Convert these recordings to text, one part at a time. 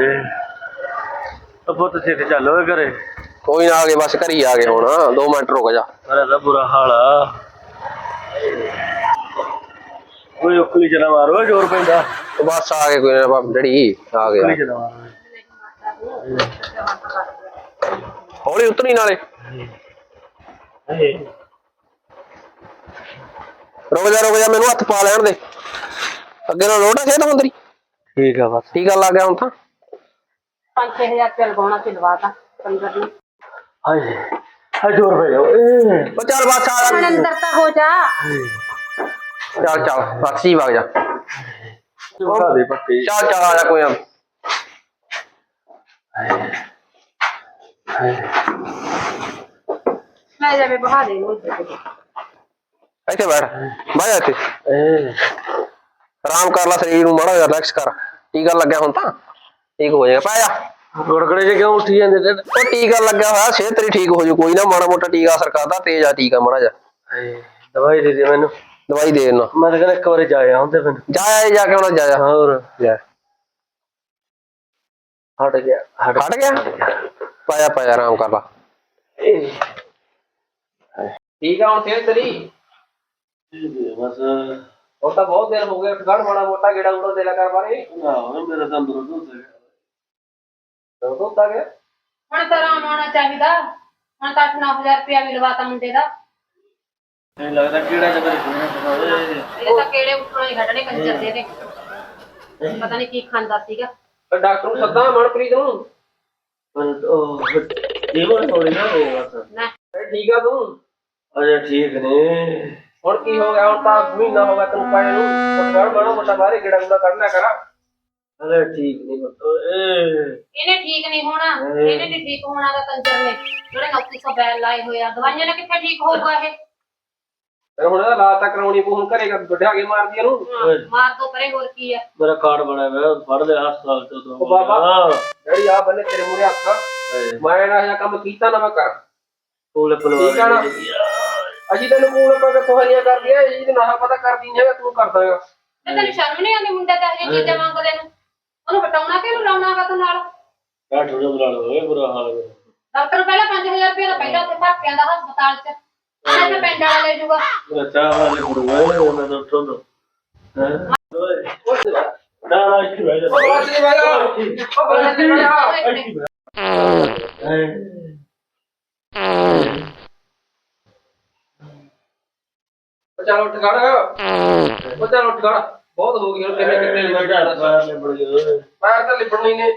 ਹਾਏ ਉਹ ਪੁੱਤ ਛੇਤੀ ਚੱਲ ਓਏ ਘਰੇ। ਕੋਈ ਨਾ ਆ ਗਏ ਬਸ ਘਰੀ ਆ ਗਏ ਹੁਣ। 2 ਮਿੰਟ ਰੁਕ ਜਾ। ਮੇਰਾ ਤਾਂ ਬੁਰਾ ਹਾਲ ਆ। ਓਏ ਉਕਲੀ ਜਨਾ ਮਾਰੋ ਜ਼ੋਰ ਪੈਂਦਾ। ਉਹ ਬਸ ਆ ਗਏ ਕੋਈ ਨਾ ਬਾਪ ਡੜੀ ਆ ਉਕਲੀ ਗਿਆ ਜਨਾ ਮਾਰੋ। ਹੌਲੀ ਉਤਰੀ ਨਾਲੇ। ਰੁਕ ਜਾ ਰੁਕ ਜਾ ਮੈਨੂੰ ਹੱਥ ਪਾ ਲੈਣ ਦੇ। ਅੱਗੇ ਨਾਲ ਲੋੜਾ ਖੇਤ ਮੰਦਰੀ। ਠੀਕ ਆ ਬਸ। ਠੀਕ ਆ ਗਿਆ ਹੁਣ ਤਾਂ? 5-6000 ਰੁਪਏ ਲਗਾਉਣਾ ਸੀ ਲਵਾਤਾ 15 ਨੂੰ ਹਾਏ ਹਾਏ ਜ਼ੋਰ ਪੈ ਜਾਓ ਏ ਉਹ ਚੱਲ ਬਸ ਆ। ਹੁਣ ਜਾ। ਅੰਦਰ ਤਾਂ ਹੋ ਜਾ। ਚੱਲ ਚੱਲ ਬਸ ਹੀ ਵਗ ਜਾ। ਬਤਾ ਦੇ ਪੱਕੇ। ਚੱਲ ਚੱਲ ਆ ਜਾ ਕੋਈ ਨਾ। ਲੈ ਜਾਵੇ ਬਹਾ ਦੇ ਨੂੰ ਇੱਥੇ ਬੈਠ ਬਾਈ ਇੱਥੇ। ਏ। ਆਰਾਮ ਕਰ ਲੈ ਸਰੀਰ ਨੂੰ ਮਾੜਾ ਰਿਲੈਕਸ ਕਰ। ਟੀਕਾ ਲੱਗਿਆ ਹੁਣ ਤਾਂ? ਠੀਕ ਹੋ ਜਾਏਗਾ। ਪੈ ਜਾ। ਗੁੜਗੜੇ ਜੇ ਕਿਉਂ ਉੱਠੀ ਜਾਂਦੇ ਤੇ? ਉਹ ਟੀਕਾ ਲੱਗਿਆ ਹੋਇਆ ਸਿਹਤ ਤੇਰੀ ਠੀਕ ਹੋ ਜੂ ਕੋਈ ਨਾ ਮਾੜਾ ਮੋਟਾ ਟੀਕਾ ਅਸਰ ਕਰਦਾ ਤੇਜ਼ ਆ ਟੀਕਾ ਮਾੜਾ ਜਾ ਹਾਏ ਦਵਾਈ ਦੇ ਦੇ ਮੈਨੂੰ। ਦਵਾਈ ਦੇ ਦੇਣਾ। ਮੈਂ ਤਾਂ ਕਹਿੰਦਾ ਇੱਕ ਵਾਰੀ ਜਾਇਆ ਹੁੰਦੇ ਫਿਰ। ਜਾ ਆ ਜਾ ਕੇ ਹੁਣ ਜਾ ਜਾ ਹੋਰ ਜਾ। ਹਟ ਗਿਆ ਹਟ ਹਟ ਗਿਆ? ਪਾਇਆ ਪਾਇਆ ਆਰਾਮ ਕਰ ਲਾ। ਏ। ਠੀਕ ਆ ਹੁਣ ਸਿਹਤ ਤੇਰੀ? ਬਸ। ਹੁਣ ਤਾਂ ਬਹੁਤ ਦਿਨ ਹੋ ਗਏ ਗੜ ਮਾੜਾ ਮੋਟਾ ਗੇੜਾ ਗੂੜਾ ਦੇ ਲਾ ਕਰ ਬਾਰੇ। ਨਾ ਮੇਰਾ ਤਾਂ ਅੰਦਰੋਂ ਦੁੱਧ ਹੈ ਗਿਆ। ਹੁਣ ਤਾਂ ਆਰਾਮ ਆਉਣਾ ਚਾਹੀਦਾ। ਹੁਣ ਤਾਂ 8-9000 ਰੁਪਏ ਵੀ ਲਵਾਤਾ ਮੁੰਡੇ ਦਾ। ਇਹ ਲੱਗਦਾ ਕਿਹੜਾ ਜਗਰ ਸੁਣਿਆ ਓਏ ਇਹਦੇ। ਤਾਂ ਕਿਹੜੇ ਉੱਠਣਾ ਹੀ ਘਟਣੇ ਕੰਜਰ ਦੇ। ਨੇ ਪਤਾ ਨਹੀਂ ਕੀ ਖਾਂਦਾ ਸੀਗਾ। ਡਾਕਟਰ ਨੂੰ ਸੱਦਾ ਮਨਪ੍ਰੀਤ ਨੂੰ। ਪਰ ਉਹ ਜੀਵਨ ਥੋੜੀ ਨਾ ਹੋ ਬਸ। ਨਾ। ਠੀਕ ਆ ਤੂੰ। ਅਜੇ ਠੀਕ ਨੇ। ਹੁਣ ਕੀ ਹੋ ਗਿਆ? ਹੁਣ ਤਾਂ ਮਹੀਨਾ ਹੋ ਗਿਆ ਤੈਨੂੰ ਪਾਏ ਨੂੰ। ਗੜ ਮਾੜਾ ਮੋਟਾ ਬਾਹਰੇ ਗੇੜਾ ਗੂੜਾ ਲਿਆ ਕਰ। ਅਰੇ ਠੀਕ ਨਹੀਂ ਬਤੋ ਏ। ਇਹਨੇ ਠੀਕ ਨਹੀਂ ਹੋਣਾ। ਇਹਨੇ ਨਹੀਂ ਠੀਕ ਹੋਣਾ ਦਾ ਕੰਜਰ ਨੇ। ਜਿਹੜੇ 2900 ਬੈਲ ਲਾਏ ਹੋਏ ਆ ਦਵਾਈਆਂ ਨਾਲ ਕਿੱਥੇ ਠੀਕ ਹੋਊਗਾ ਇਹ ਫਿਰ ਹੁਣ ਇਹਦਾ ਲਾਤਾ ਕਰਾਉਣੀ ਪਊ ਹੁਣ ਘਰੇ ਗੱਡਿਆ ਕੇ ਮਾਰਦੀ ਇਹਨੂੰ। ਹਾਂ, ਮਾਰ ਦੋ ਪਰੇ ਹੋਰ ਕੀ ਆ? ਮੇਰਾ ਕਾਰਡ ਬਣਿਆ ਹੋਇਆ ਫੜ ਦੇ ਹਸਪਤਾਲ ਤੋਂ ਤੋਂ ਉਹ ਬਾਬਾ। ਡੈਡੀ ਆ ਬੰਨੇ ਤੇਰੇ ਮੂਰੇ ਹੱਥ। ਮੈਂ ਨਾ ਇਹ ਕੰਮ ਕੀਤਾ ਨਾ ਮੈਂ ਕਰ ਕੋਲੇ ਠੀਕ ਆ ਨਾ? ਅਸੀਂ ਤੈਨੂੰ ਕੋਲ ਪਾ ਕੇ ਤੁਹਾਰੀਆਂ ਕਰਦੀਆਂ ਇਹ ਜੀ ਨਾ ਪਤਾ ਕਰਦੀ ਨਹੀਂ ਹੈਗਾ ਤੂੰ ਕਰਦਾ ਹੈਗਾ। ਤੇ ਤੈਨੂੰ ਸ਼ਰਮ ਨਹੀਂ ਆਉਂਦੀ ਮੁੰਡਾ ਤਾਂ ਇਹ ਚੀਜ਼ਾਂ ਮੰਗਦੇ ਨੂੰ? ਉਹਨੂੰ ਬਟਾਉਣਾ ਕਿ ਉਹਨੂੰ ਲਾਉਣਾ ਗਾ ਤੂੰ ਨਾਲ? ਕਾਟ ਹੋ ਜਾ ਬੁਲਾ ਲਓ ਬੁਰਾ ਹਾਲ ਹੈ। ਡਾਕਟਰ ਪਹਿਲਾਂ 5000 ਰੁਪਏ ਦਾ ਪਹਿਲਾਂ ਉੱਥੇ ਭਰ ਕੇ ਆਂਦਾ ਹਸਪਤਾਲ 'ਚ। ਆਹ ਤੇ ਪਿੰਡ ਵਾਲਾ ਲੈ ਜਾਊਗਾ ਮੇਰਾ ਚਾਹ ਵਾਲੇ ਮੁੜ ਗਏ ਮੈਂ ਤਾਂ ਤੋਂ ਹੈ? ਓਏ ਨਾ ਨਾ ਇੱਥੇ ਬਹਿ ਜਾ। ਬਸ ਨਹੀਂ ਬੈਠਾ ਉਹ ਬਸ ਨਹੀਂ। ਬੈਠਾ ਉਹ ਚੱਲ ਉੱਠ ਖੜ। ਉਹ ਚੱਲ ਉੱਠ ਖੜ। ਬਹੁਤ ਹੋ ਗਈ ਹੁਣ ਕਿਵੇਂ ਕਿੰਨੇ ਮੈਂ ਪੈਰ ਤਾਂ ਲਿਬੜਨੀ ਨੇ।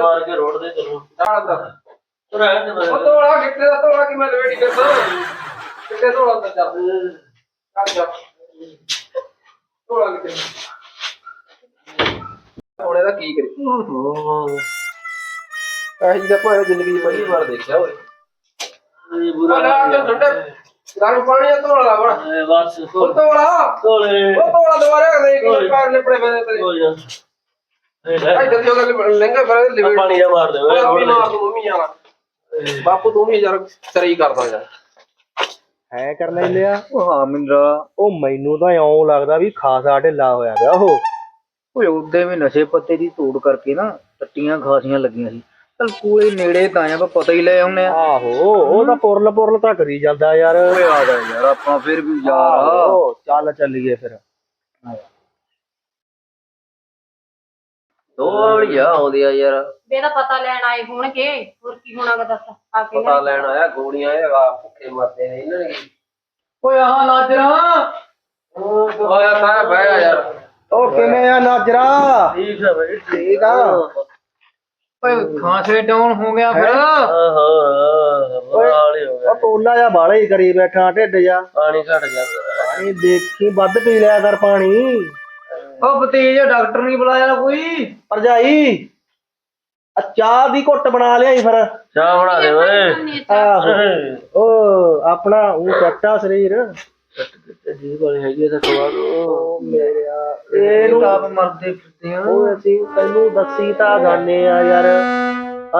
ਮਾਰ ਕੇ ਰੋਡ ਦੇ ਚਲੋ। ਨਾਲ ਦਾ ਤੂੰ ਰਹਿ ਤੇ ਉਹ ਤੋੜਾ ਗਿੱਟੇ ਦਾ ਤੋੜਾ ਕਿ ਮੈਂ ਲਵੇੜੀ ਕਰਦਾ? ਗਿੱਟੇ ਤੋੜਾ ਤਾਂ ਚੱਲ। ਚੱਲ ਜਾ ਤੋੜਾ ਗਿੱਟੇ ਹੁਣ ਇਹਦਾ ਕੀ ਕਰੀ? ਆਹੀ ਦਾ ਭਾਵੇਂ ਜ਼ਿੰਦਗੀ ਪਹਿਲੀ ਵਾਰ ਦੇਖਿਆ ਓਏ ਇਹ ਬੁਰਾ ਬੁਰਾ ਠੰਡੇ ਗਰਮ ਪਾਣੀ ਦਾ ਤੋੜਾ ਬੜਾ। ਇਹ ਬਸ ਉਹ ਤੋੜਾ ਕੋਲੇ ਉਹ ਤੋੜਾ ਦੁਬਾਰਾ ਦੇ ਕਿ ਪੈਰ ਲਿਪੜੇ ਪਏ ਤੇਰੇ। ਹੋ ਜਾ ਇਹ ਲੈ। ਆਈ ਜਲਦੀ ਹੋ ਗਿਆ ਲਹਿੰਗਾ ਫਿਰ ਲਿਬੜ ਪਾਣੀ ਜਾ ਮਾਰ ਦੇ ਓਏ ਆਪੀ ਰੋਡ ਮਾਰ ਤੂੰ ਮੰਮੀ ਜਾਣਾ। ਬਾਪੂ ਤੂੰ ਵੀ ਯਾਰ ਸਰੀ ਕਰਦਾ ਯਾਰ ਹੈ ਕਰ ਲੈਂਦੇ ਆ ਉਹ ਹਾਂ ਮਿੰਦਰਾ। ਉਹ ਮੈਨੂੰ ਤਾਂ ਇਉਂ ਲੱਗਦਾ ਵੀ ਖਾਸਾ ਢਿੱਲਾ ਹੋਇਆ ਗਿਆ ਉਹ। ਓਏ ਉਹਦੇ ਵੀ ਨਸ਼ੇ ਪੱਤੇ ਦੀ ਤੋੜ ਕਰਕੇ ਨਾ ਟੱਟੀਆਂ ਖਾਸੀਆਂ ਲੱਗੀਆਂ ਸੀ। ਚਲ ਕੋਲੇ ਨੇੜੇ ਤਾਂ ਆ ਆਪਾਂ ਪਤਾ ਹੀ ਲੈ ਆਉਨੇ ਆ। ਆਹੋ ਉਹ ਤਾਂ ਪੁਰਲ ਪੁਰਲ ਤਾਂ ਕਰੀ ਜਾਂਦਾ ਯਾਰ। ਓਏ ਆ ਜਾ ਯਾਰ ਆਪਾਂ ਫਿਰ ਵੀ ਯਾਰ ਚੱਲ ਚੱਲੀਏ ਫਿਰ। ਦੋ ਵਾਲੀਆ ਆਉਂਦੀ ਆ ਯਾਰ। ਇਹਦਾ ਪਤਾ ਲੈਣ ਆਏ ਹੋਣਗੇ ਹੋਰ ਕੀ ਹੋਣਾਗਾ ਦੱਸ ਆ ਕੇ ਪਤਾ ਲੈਣ ਆਇਆ ਗੋਲੀਆਂ ਇਹ ਆ ਭੁੱਖੇ ਮਰਦੇ ਨੇ ਇਹਨਾਂ ਨੇ। ਓਏ ਆਹ ਨਾਜਰਾ। ਹੋਇਆ ਤਾਂ ਬਹਿ ਜਾ ਯਾਰ। ਉਹ ਕਿਵੇਂ ਆ ਨਾਜਰਾ? ਠੀਕ ਹੈ ਬਈ ਠੀਕ ਆ। ਓਏ ਖਾਂਸੇ ਡਾਊਨ ਹੋ ਗਿਆ ਫਿਰ। ਬੁਰਾ ਹਾਲ ਹੀ ਹੋ ਗਿਆ। ਉਹ ਟੋਲਾ ਜਾਂ ਬਾਲਾ ਹੀ ਕਰੀ ਬੈਠਾ ਢਿੱਡ ਜਾ ਪਾਣੀ ਘਟ ਜਾਂਦਾ ਪਾਣੀ ਦੇਖੀ ਵੱਧ ਪੀ ਲਿਆ ਕਰ ਪਾਣੀ। ਉਹ ਬਤੇਜ ਡਾਕਟਰ ਨਹੀਂ ਬੁਲਾਇਆ ਕੋਈ। ਭਰਜਾਈ ਆ ਚਾਹ ਦੀ ਘੁੱਟ ਬਣਾ ਲਿਆਈ ਫਿਰ। ਚਾਹ ਬਣਾ ਦੇ ਓਏ। ਆਹੋ। ਉਹ ਆਪਣਾ ਉਹ ਚੱਟਾ ਸਰੀਰ। ਜੀ ਵਾਲੀ ਹੈਗੀ ਤਾਂ ਖਵਾ ਦੋ। ਉਹ ਮੇਰਿਆ ਇਹਨੂੰ ਆਪ ਮਰਦੇ ਫਿਰਦੇ ਆ। ਉਹ ਅਸੀਂ ਤੈਨੂੰ ਦੱਸੀ ਤਾਂ ਜਾਣੇ ਆ ਯਾਰ।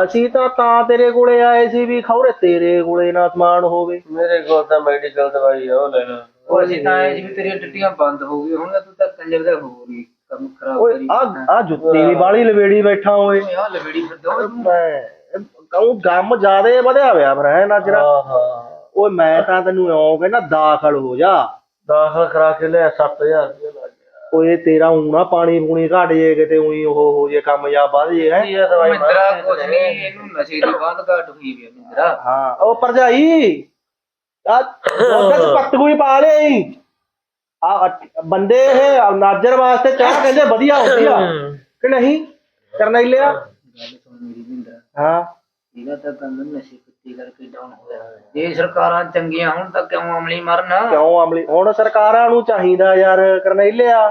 ਅਸੀਂ ਤਾਂ ਤਾਂ ਤੇਰੇ ਕੋਲੇ ਆਏ ਸੀ ਵੀ ਖੌਰੇ ਤੇਰੇ ਕੋਲੇ ਨਾ ਸਮਾਨ ਹੋਵੇ। ਮੇਰੇ ਕੋਲ ਤਾਂ ਮੈਡੀਕਲ ਦਵਾਈ ਆ ਉਹ ਲੈ ਉਹ ਅਸੀਂ ਤਾਂ ਆਏ ਸੀ ਵੀ ਤੇਰੀਆਂ ਟੱਟੀਆਂ ਬੰਦ ਹੋ ਗਈਆਂ ਹੁਣ ਤੂੰ ਤਾਂ ਕੰਜਰ ਦਾ ਹੋ ਗਈ ਕੰਮ ਖਰਾਬ ਓਏ ਕਰੀ ਆ ਆ ਜੁੱਤੀ ਵੀ ਬਾਲੀ ਲਵੇੜੀ ਬੈਠਾ ਓਏ। ਆ ਲਵੇੜੀ ਫਿਰਦਾ। ਮੈਂ ਕਹੂੰ ਗਮ ਜਿਆਦੇ ਵਧਿਆ ਹੋਇਆ ਫਿਰ ਹੈ ਨਾਜਰਾ ਓਏ ਮੈਂ ਤਾਂ ਤੈਨੂੰ ਇਉਂ ਕਹਿੰਦਾ ਦਾਖਲ ਹੋ ਜਾ। ਦਾਖਲ ਕਰਾ ਕੇ ਲਿਆ 7000 ਰੁਪਏ ਲੱਗ ਗਿਆ। ਓਏ ਤੇਰਾ ਊਣਾ ਪਾਣੀ ਪੂਣੀ ਘਟ ਜੇ ਕਿਤੇ ਉਹੀ ਉਹ ਹੋ ਜੇ ਕੰਮ ਜਾਂ ਵੱਧ ਜੇ ਹੈ। ਇਹ ਦਵਾਈ ਮਿੰਦਰਾ ਕੁਛ ਨਹੀਂ ਇਹਨੂੰ ਨਸ਼ੇ ਦੀ ਬਾਤ ਘਾਟ ਹੋਈ ਵੀ ਮਿੰਦਰਾ। ਹਾਂ ਉਹ ਭਰਜਾਈ ਆ ਉਹਦੇ ਹੀ ਪਾ ਲਈ ਆ ਬੰਦੇ ਇਹ ਨਾਜਰ ਵਾਸਤੇ ਚਾਹ ਕਹਿੰਦੇ ਵਧੀਆ ਹੁੰਦੀ ਆ। ਕਿ ਨਹੀਂ? ਕਰਨਾ ਹੀ ਲਿਆ ਗੱਲ ਸੁਣ ਮੇਰੀ ਮਿੰਦਰਾ। ਹਾਂ। ਇਹਦਾ ਤਾਂ ਕੰਮ ਨਸ਼ੇ ਪੱਤੀ ਕਰਕੇ ਡਾਊਨ ਹੋਇਆ। ਜੇ ਸਰਕਾਰਾਂ ਚੰਗੀਆਂ ਹੁਣ ਤਾਂ ਕਿਉਂ ਅਮਲੀ ਮਰਨ? ਕਿਉਂ ਅਮਲੀ? ਹੁਣ ਸਰਕਾਰਾਂ ਨੂੰ ਚਾਹੀਦਾ ਯਾਰ ਕਰਨੈਲਿਆ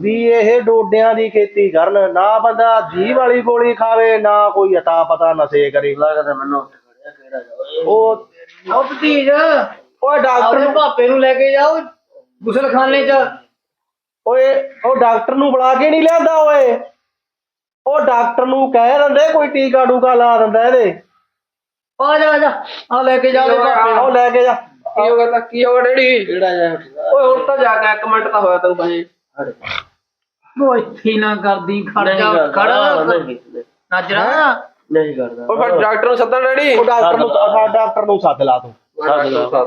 ਵੀ ਇਹ ਡੋਡਿਆਂ ਦੀ ਖੇਤੀ ਕਰਨ। ਨਾ ਬੰਦਾ ਜੀਵ ਵਾਲੀ ਗੋਲੀ ਖਾਵੇ ਨਾ ਕੋਈ ਅਤਾ ਪਤਾ ਨਸ਼ੇ ਕਰੇ। ਲੱਗਦਾ ਮੈਨੂੰ ਉੱਠ ਖੜਿਆ ਕਿਹੜਾ ਜਾ ਉਹ ਉਹ ਭਤੀਜ ਓਏ ਡਾਕਟਰ ਆਪਣੇ ਨੂੰ ਭਾਪੇ ਨੂੰ ਲੈ ਕੇ ਜਾਓ ਗੁਸਲਖਾਨੇ 'ਚ। ਓਏ ਉਹ ਡਾਕਟਰ ਨੂੰ ਬੁਲਾ ਕੇ ਨਹੀਂ ਲਿਆਂਦਾ ਓਏ। ਉਹ ਡਾਕਟਰ ਨੂੰ ਕਹਿ ਦਿੰਦੇ ਕੋਈ ਟੀਕਾ ਟੂਕਾ ਲਾ ਦਿੰਦਾ ਇਹਦੇ। ਆ ਜਾ ਆ ਜਾ। ਆ ਲੈ ਕੇ ਜਾਓ ਭਾਪੇ ਉਹ ਨੂੰ ਲੈ ਕੇ ਜਾ। ਕੀ ਹੋ ਗਿਆ ਤਾਂ ਕੀ ਹੋ ਗਿਆ ਡੈਡੀ? ਕਿਹੜਾ ਜਾ? ਓਏ ਹੁਣ ਤਾਂ ਜਾ ਕੇ ਇੱਕ ਮਿੰਟ ਤਾਂ ਹੋਇਆ ਤੈਨੂੰ ਭਾਜੀ ਉਹ ਇੱਥੇ ਨਾ ਕਰਦੀ ਖੜ ਜਾ ਖੜ। ਨਜਰਾ। ਨਹੀਂ ਕਰਦਾ। ਓਏ ਫਿਰ ਡਾਕਟਰ ਨੂੰ ਸੱਦਣ ਡੈਡੀ? ਉਹ ਡਾਕਟਰ ਨੂੰ ਆਹ ਡਾਕਟਰ ਨੂੰ ਸੱਦ ਲਾ ਤੂੰ।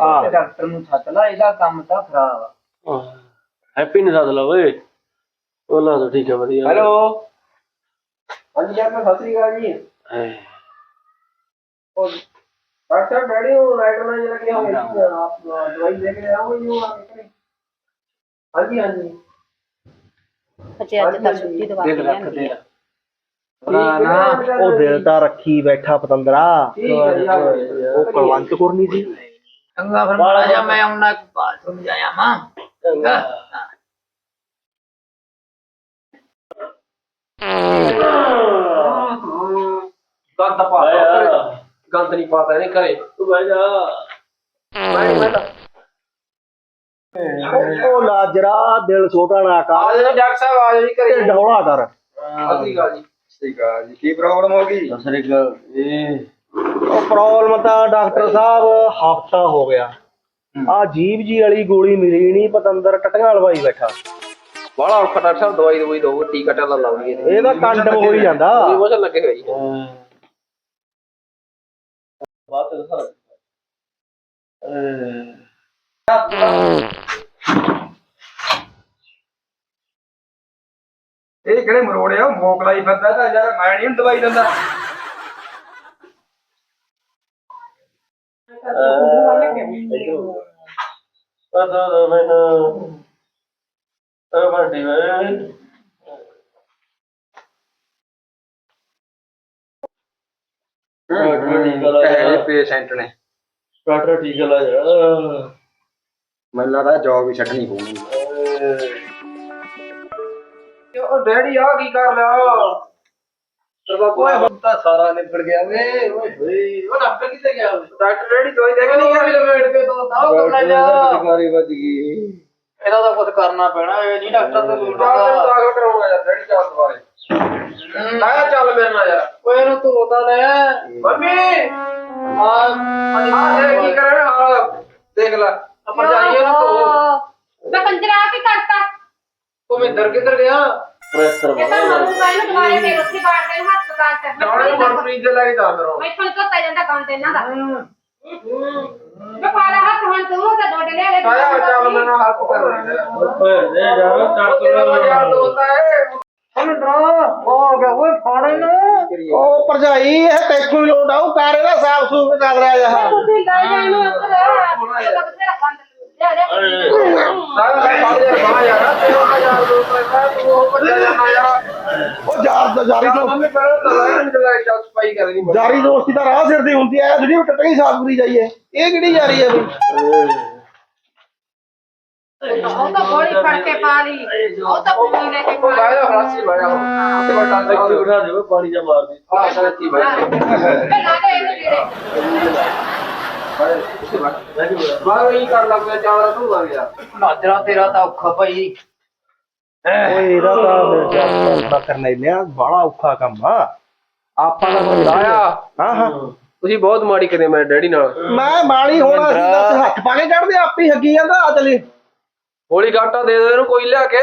ਹਾਂ। ਡਾਕਟਰ ਨੂੰ ਛੱਤ ਲਾ ਇਹਦਾ ਕੰਮ ਤਾਂ ਖਰਾਬ ਆ। ਹੈਪੀ ਨੇ ਸੱਦ ਲਾ ਓਏ। ਉਹਨਾਂ ਤਾਂ ਠੀਕ ਹੈ ਵਧੀਆ। ਹੈਲੋ। ਹਾਂਜੀ ਯਾਰ ਮੈਂ ਸਤਿ ਸ੍ਰੀ ਅਕਾਲ ਜੀ। हाँ। और डॉक्टर साहब डैडी वो नाइट्रोजन जरा क्या हो गई आप दवाई लेके आओगे यूं आके हाँ जी हाँ जी ਬੱਚੇ ਅੱਜ ਤਾਂ ਛੁੱਟੀ ਦਵਾ ਕੇ ਲਿਆਂਦੀ ਆ ਭਰਾ ਨਾ ਉਹ ਦਿਲ ਤਾਂ ਰੱਖੀ ਬੈਠਾ ਪਤੰਦਰਾ ठीक है जी आप ਉਹ ਕੁਲਵੰਤ ਕੌਰ ਨਹੀਂ ਸੀ ਚੰਗਾ ਫਿਰ ਮਾੜਾ ਜਾ ਮੈਂ ਆਉਣਾ ਬਾਥਰੂਮ ਜਾਇਆ ਮਾਂ ਚੰਗਾ गंद पाता ਗੰਦ ਨਹੀਂ ਪਾਤਾ ਇਹਦੇ ਘਰੇ। ਤੂੰ ਬਹਿ ਜਾ। ਮੈਂ ਮੈਂ ਤਾਂ ਉਹ ਲਾਜਰਾ ਦਿਲ ਛੋਟਾ ਨਾ ਆ ਕਰ ਡਾਕਟਰ ਸਾਹਿਬ ਆ ਜੀ ਘਰੇ। ਢਿੱਡ ਕਰ। ਸਤਿ ਸ਼੍ਰੀ ਜੀ। ਠੀਕ ਆ ਜੀ। ਕੀ ਪ੍ਰੋਬਲਮ ਹੋ ਗਈ? ਸਰ ਇੱਕ ਇਹ ਉਹ ਹਫਤਾ ਹੋ ਗਿਆ। ਆ ਜੀਬ ਜੀ ਵਾਲੀ ਗੋਲੀ ਮਿਲੀ ਨਹੀਂ ਪਤੰਦਰ ਟਟੀਆਂ ਲਵਾਈ ਬੈਠਾ। ਬਾਹਲਾ ਔਖਾ ਦਵਾਈ ਦਵਾਈ ਦੋ ਟੀਕਾ ਟਾਲਾ ਲਾਉਣੀ ਇਹਦਾ ਕੰਡਮ ਹੋਈ ਜਾਂਦਾ। ਇਹ ਮੋਸ਼ਨ ਲੱਗੇ ਹੋਈ ਅਹ, Zaten harap. ਇਹ ਕਿਹੜੇ ਮਰੋੜਿਆ ਮੋਕ ਲਾਈ ਫਿਰਦਾ ਤਾਂ ਯਾਰ ਮੈਂ ਨਹੀਂ ਦਵਾਈ ਦਿੰਦਾ। ਪਤਾ ਮੈਨੂੰ। ਤਾਂ ਵੱਡੀ ਵੇ। ਡਾਕਟਰ ਠੀਕ ਲਾ ਜਾ ਪੇਸ਼ੈਂਟ ਨੇ। ਡਾਕਟਰ ਠੀਕ ਲਾ ਜਾ। ਮੈਨੂੰ ਲੱਗਦਾ ਜੌਬ ਵੀ ਛੱਡਣੀ ਪਊਗੀ। ਉਹ ਡੈਡੀ ਆ ਕੀ ਕਰ ਲਿਆ ਓਏ ਹੁਣ ਤਾਂ ਸਾਰਾ ਨਿਬੜ ਗਿਆ ਵੇ ਓਏ ਹੋਏ। ਉਹ ਡਾਕਟਰ ਕਿੱਥੇ ਗਿਆ ਡਾਕਟਰ ਡੈਡੀ ਦਵਾਈ ਦੇ ਕੇ ਨਹੀਂ ਗਿਆ। ਲਵੇਟ ਕੇ ਤੋਂ ਤਾਂ ਉਹ ਕਰ ਲਿਆ ਸਰਕਾਰੀ ਵੱਜ ਗਈ। ਇਹਦਾ ਤਾਂ ਕੁਝ ਕਰਨਾ ਪੈਣਾ ਇਹ ਨਹੀਂ ਡਾਕਟਰ ਤੋਂ ਲੋੜ ਡਾਕਟਰ ਦਾਖਲ ਕਰਾਉਣਾ ਯਾਰ ਡੈਡੀ ਚੱਲ ਦੁਬਾਰੇ ਆਇਆ ਚੱਲ ਮੇਰੇ ਨਾਲ ਯਾਰ ਓਏ ਇਹਨੂੰ ਧੋਤਾ ਲੈ ਮੰਮੀ ਆ ਆ ਇਹ ਕੀ ਕਰ ਰਿਹਾ ਆ ਦੇਖ ਲੈ ਆਪਾਂ ਜਾਈਏ ਨਾ ਧੋ ਮੈਂ ਕੰਜਰਾ ਕੀ ਕਰਤਾ ਉਹ ਮਿੰਦਰ ਕਿੱਧਰ ਗਿਆ ਪ੍ਰੈਸ਼ਰ ਇਹ ਤਾਂ ਮਰੂ ਗਏ ਨੂੰ ਦੁਬਾਰੇ ਫੇਰ ਉੱਥੇ ਬਾੜ ਕੇ ਹਸਪਤਾਲ ਚ ਡਾਕਟਰ ਮਨਪ੍ਰੀਤ ਦੇ ਲੈ ਕੇ ਜਾ ਕਰੋ ਮੈਂ ਤੁਹਾਨੂੰ ਧੋਤਾ ਜਾਂਦਾ ਗੰਦ ਇਹਨਾਂ ਦਾ ਮੈਂ ਪਾਲਾ ਹੱਥ ਹੁਣ ਤੂੰ ਤਾਂ ਡੋਡੇ ਲੈ ਲੈ ਆਇਆ ਚੱਲ ਮੇਰੇ ਨਾਲ ਹੱਥ ਕਰ ਓਏ ਦੇ ਯਾਰ ਚੱਲ ਤੂੰ ਯਾਰ ਦੋਸਤ ਹੈ ਹੁਣ ਡਰਾ ਹੋ ਗਿਆ। ਓਏ ਫੜ ਇਹਨੂੰ। ਉਹ ਭਰਜਾਈ ਇਹ ਤੈਨੂੰ ਲੋਟ ਆਉ ਕਰ ਇਹਦਾ ਸਾਫ਼ ਸੂਫ ਕਰ ਰਿਹਾ ਤੁਸੀਂ ਲੈ ਜਾ ਇਹਨੂੰ ਬਥੇਰਾ ਗੰਦ ਉਹ ਯਾਰ। ਜਾਰੀ ਦੋਸਤੀ। ਦੀ ਜਾਰੀ ਦੋਸਤੀ ਤਾਂ ਰਾਹ ਸਿਰ ਦੀ ਹੁੰਦੀ ਐ ਜਿਹੜੀ ਟਟਣੀ ਸਾਫ਼ ਕਰੀ ਜਾਈਏ। ਇਹ ਕਿਹੜੀ ਜਾਰੀ ਹੈ ਬਈ? ਉਹ ਤਾਂ ਗੋਲੀ ਫੜ ਕੇ ਪਾ ਲਈ। ਉਹ ਤਾਂ ਪੂਰੀ ਲੈ ਕੇ ਪਾ ਬਾਹਰ ਲਈ। ਹਲਾਸੀ ਬਾਹਰ ਤੇ ਬਟਾ ਦੇ ਉਠਾ ਦੇ ਪਾਣੀ ਜਾ ਮਾਰ ਦੇ ਹਾਂ ਸੱਚੀ ਬਾਹਰ ਲਾ ਦੇ ਇਹਨੂੰ ਜਿਹੜੇ। ਬਾਹਰ ਹੀ ਕਰ ਲੱਗ ਗਿਆ ਚਾਵਰਾ ਤੂੰ ਲੱਗ ਗਿਆ। ਨਾਜਰਾ ਤੇਰਾ ਤਾਂ ਔਖਾ ਭਾਈ। ਓਏ ਇਹਦਾ ਤਾਂ ਮਿਰਜ਼ਾ ਕਰਨਾ ਹੀ ਲਿਆ। ਬੜਾ ਔਖਾ ਕੰਮ ਆ। ਆਪਾਂ ਦਾ ਬੰਦਾ ਆਇਆ। ਹਾਂ ਹਾਂ। ਤੁਸੀਂ ਬਹੁਤ ਮਾੜੀ ਕਰੇ ਮੇਰੇ ਡੈਡੀ ਨਾਲ। ਮੈਂ ਮਾਲੀ ਹੋਣਾ ਸੀ ਦੱਸ ਹੱਥ ਪਾ ਕੇ ਕੱਢਦੇ ਆਪੇ ਹੱਗੀ ਜਾਂਦਾ ਆ ਗੋਲੀ ਘਾਟਾ ਦੇ ਦੇ ਇਹਨੂੰ ਕੋਈ ਲਿਆ ਕੇ।